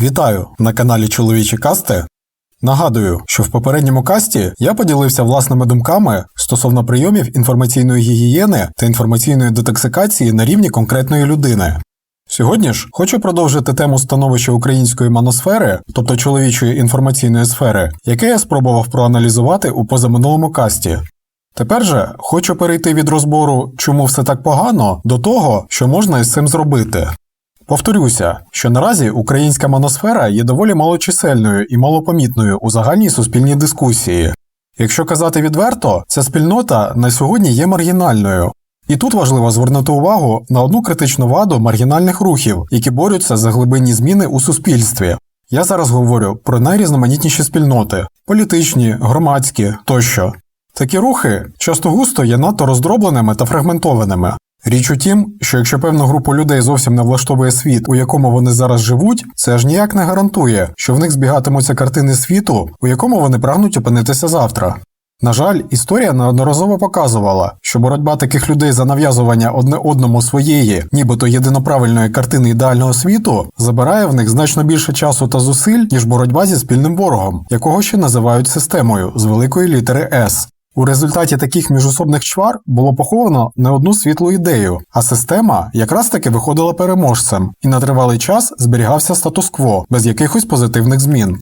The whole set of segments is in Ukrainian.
Вітаю на каналі Чоловічі Касти. Нагадую, що в попередньому касті я поділився власними думками стосовно прийомів інформаційної гігієни та інформаційної детоксикації на рівні конкретної людини. Сьогодні ж хочу продовжити тему становища української маносфери, тобто чоловічої інформаційної сфери, яке я спробував проаналізувати у позаминулому касті. Тепер же хочу перейти від розбору, чому все так погано, до того, що можна із цим зробити. Повторюся, що наразі українська маносфера є доволі малочисельною і малопомітною у загальній суспільній дискусії. Якщо казати відверто, ця спільнота на сьогодні є маргінальною. І тут важливо звернути увагу на одну критичну ваду маргінальних рухів, які борються за глибинні зміни у суспільстві. Я зараз говорю про найрізноманітніші спільноти політичні, громадські тощо. Такі рухи часто густо є надто роздробленими та фрагментованими. Річ у тім, що якщо певну групу людей зовсім не влаштовує світ, у якому вони зараз живуть, це аж ніяк не гарантує, що в них збігатимуться картини світу, у якому вони прагнуть опинитися завтра. На жаль, історія неодноразово показувала, що боротьба таких людей за нав'язування одне одному своєї, нібито єдиноправильної картини ідеального світу, забирає в них значно більше часу та зусиль, ніж боротьба зі спільним ворогом, якого ще називають системою з великої літери С. У результаті таких міжособних чвар було поховано не одну світлу ідею, а система якраз таки виходила переможцем, і на тривалий час зберігався статус-кво без якихось позитивних змін.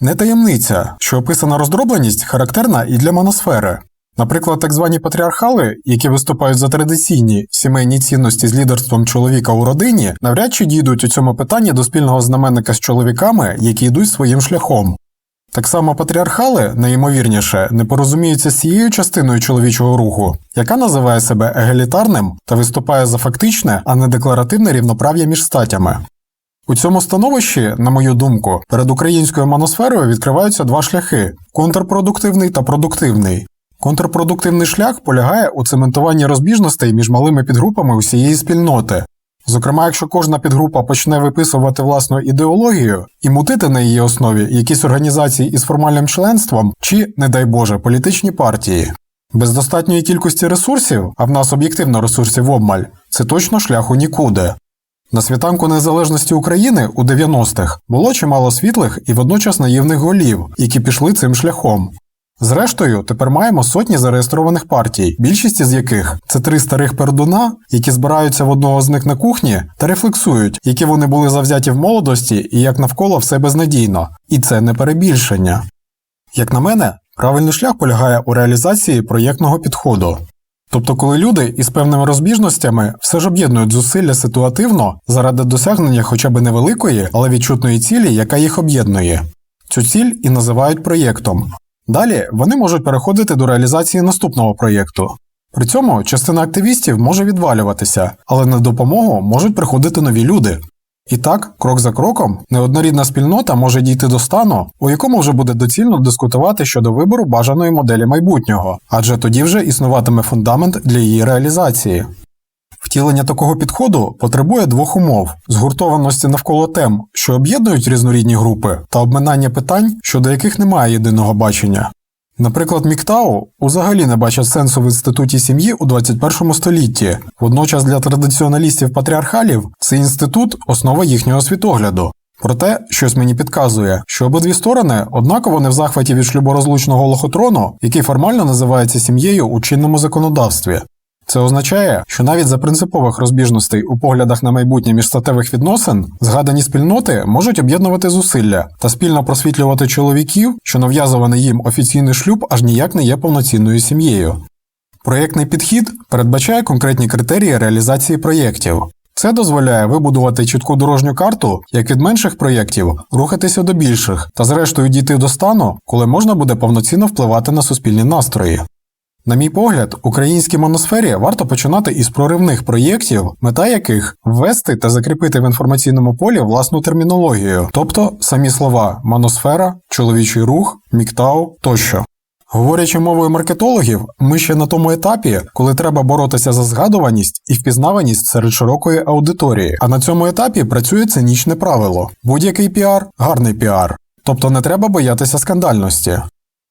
Не таємниця, що описана роздробленість характерна і для моносфери. Наприклад, так звані патріархали, які виступають за традиційні сімейні цінності з лідерством чоловіка у родині, навряд чи дійдуть у цьому питанні до спільного знаменника з чоловіками, які йдуть своїм шляхом. Так само патріархали, найімовірніше, не порозуміються з цією частиною чоловічого руху, яка називає себе егалітарним та виступає за фактичне, а не декларативне рівноправ'я між статями. У цьому становищі, на мою думку, перед українською моносферою відкриваються два шляхи контрпродуктивний та продуктивний. Контрпродуктивний шлях полягає у цементуванні розбіжностей між малими підгрупами усієї спільноти. Зокрема, якщо кожна підгрупа почне виписувати власну ідеологію і мутити на її основі якісь організації із формальним членством чи, не дай Боже, політичні партії. Без достатньої кількості ресурсів, а в нас об'єктивно ресурсів обмаль, це точно шляху нікуди. На світанку незалежності України у 90-х було чимало світлих і водночас наївних голів, які пішли цим шляхом. Зрештою, тепер маємо сотні зареєстрованих партій, більшість з яких це три старих пердуна, які збираються в одного з них на кухні та рефлексують, які вони були завзяті в молодості і як навколо все безнадійно. І це не перебільшення. Як на мене, правильний шлях полягає у реалізації проєктного підходу. Тобто, коли люди із певними розбіжностями все ж об'єднують зусилля ситуативно заради досягнення хоча б невеликої, але відчутної цілі, яка їх об'єднує. Цю ціль і називають проєктом. Далі вони можуть переходити до реалізації наступного проєкту. При цьому частина активістів може відвалюватися, але на допомогу можуть приходити нові люди. І так, крок за кроком, неоднорідна спільнота може дійти до стану, у якому вже буде доцільно дискутувати щодо вибору бажаної моделі майбутнього, адже тоді вже існуватиме фундамент для її реалізації. Втілення такого підходу потребує двох умов: згуртованості навколо тем, що об'єднують різнорідні групи, та обминання питань, щодо яких немає єдиного бачення. Наприклад, Міктау взагалі не бачать сенсу в інституті сім'ї у 21 столітті, водночас для традиціоналістів патріархалів цей інститут основа їхнього світогляду. Проте щось мені підказує, що обидві сторони однаково не в захваті від шлюборозлучного лохотрону, який формально називається сім'єю у чинному законодавстві. Це означає, що навіть за принципових розбіжностей у поглядах на майбутнє міжстатевих відносин згадані спільноти можуть об'єднувати зусилля та спільно просвітлювати чоловіків, що нав'язуваний їм офіційний шлюб аж ніяк не є повноцінною сім'єю. Проєктний підхід передбачає конкретні критерії реалізації проєктів. Це дозволяє вибудувати чітку дорожню карту, як від менших проєктів рухатися до більших та, зрештою, дійти до стану, коли можна буде повноцінно впливати на суспільні настрої. На мій погляд, українській моносфері варто починати із проривних проєктів, мета яких ввести та закріпити в інформаційному полі власну термінологію, тобто самі слова моносфера, чоловічий рух, міктау тощо. Говорячи мовою маркетологів, ми ще на тому етапі, коли треба боротися за згадуваність і впізнаваність серед широкої аудиторії. А на цьому етапі працює цинічне правило: будь-який піар гарний піар, тобто не треба боятися скандальності.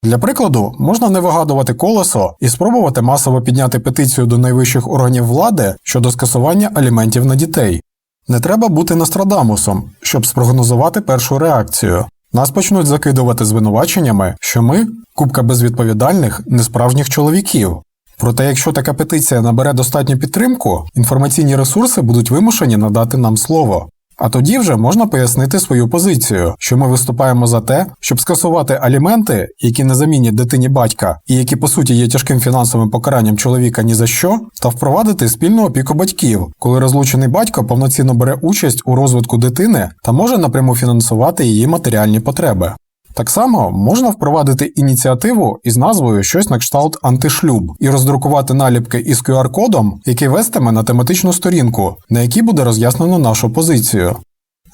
Для прикладу, можна не вигадувати колесо і спробувати масово підняти петицію до найвищих органів влади щодо скасування аліментів на дітей. Не треба бути Нострадамусом, щоб спрогнозувати першу реакцію. Нас почнуть закидувати звинуваченнями, що ми купка безвідповідальних, несправжніх чоловіків. Проте, якщо така петиція набере достатню підтримку, інформаційні ресурси будуть вимушені надати нам слово. А тоді вже можна пояснити свою позицію, що ми виступаємо за те, щоб скасувати аліменти, які не замінять дитині батька, і які по суті є тяжким фінансовим покаранням чоловіка ні за що, та впровадити спільну опіку батьків, коли розлучений батько повноцінно бере участь у розвитку дитини та може напряму фінансувати її матеріальні потреби. Так само можна впровадити ініціативу із назвою щось на кшталт антишлюб і роздрукувати наліпки із QR-кодом, який вестиме на тематичну сторінку, на якій буде роз'яснено нашу позицію.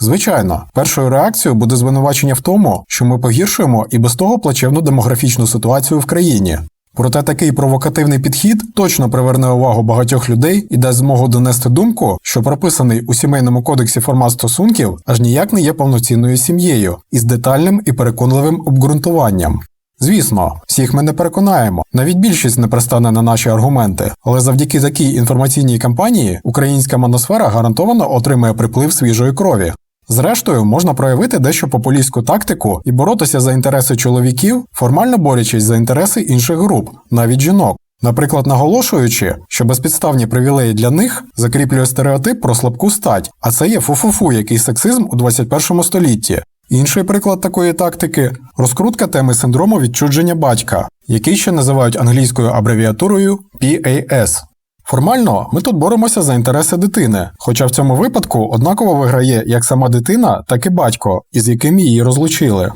Звичайно, першою реакцією буде звинувачення в тому, що ми погіршуємо і без того плачевну демографічну ситуацію в країні. Проте такий провокативний підхід точно приверне увагу багатьох людей і дасть змогу донести думку, що прописаний у сімейному кодексі формат стосунків аж ніяк не є повноцінною сім'єю із детальним і переконливим обґрунтуванням. Звісно, всіх ми не переконаємо, навіть більшість не пристане на наші аргументи, але завдяки такій інформаційній кампанії українська моносфера гарантовано отримає приплив свіжої крові. Зрештою, можна проявити дещо популістську тактику і боротися за інтереси чоловіків, формально борючись за інтереси інших груп, навіть жінок. Наприклад, наголошуючи, що безпідставні привілеї для них закріплює стереотип про слабку стать, а це є фу-фу-фу, якийсь сексизм у 21 столітті. Інший приклад такої тактики розкрутка теми синдрому відчудження батька, який ще називають англійською абревіатурою PAS. Формально ми тут боремося за інтереси дитини, хоча в цьому випадку однаково виграє як сама дитина, так і батько, із яким її розлучили.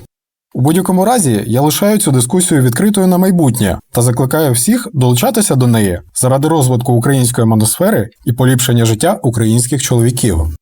У будь-якому разі я лишаю цю дискусію відкритою на майбутнє та закликаю всіх долучатися до неї заради розвитку української моносфери і поліпшення життя українських чоловіків.